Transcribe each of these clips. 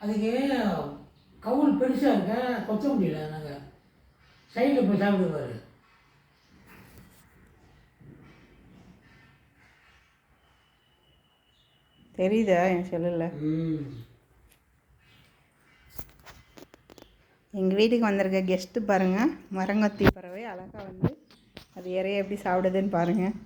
அதுக்கு கவுல் பெருசாக இருக்க? கொத்த முடியல நாங்கள் சைடில் போய் சாப்பிடுவார் தெரியுதா? என் செல்லில். எங்கள் வீட்டுக்கு வந்திருக்க கெஸ்ட்டு பாருங்கள் மரங்கொத்தி பறவை அழகாக வந்து அது இறைய எப்படி சாப்பிடுதுன்னு பாருங்கள்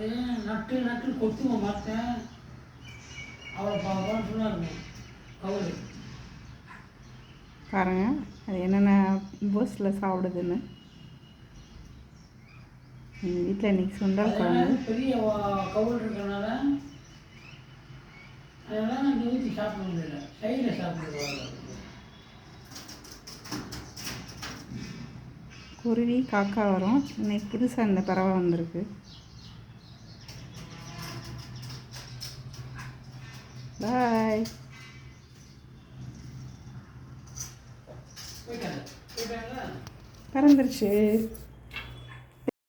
அது நட்டு நட்டு கொத்துவோம் மரத்தேன் அவரை பார்ப்பான்னு சொன்னாருங்க. கவுல் பாருங்கள் அது என்னென்ன போஸில் சாப்பிடுதுன்னு. எங்கள் வீட்டில் இன்றைக்கி சுண்டல் குழம்பு. பெரிய கவுல் இருக்கறனால அதெல்லாம் இங்கே ஊற்றி சாப்பிட முடியல. சைடில் சாப்பிடுவாங்க குருவி காக்கா வரும். இன்னைக்கு புதுசாக இந்த பறவை வந்திருக்கு. பாய் பறந்துருச்சு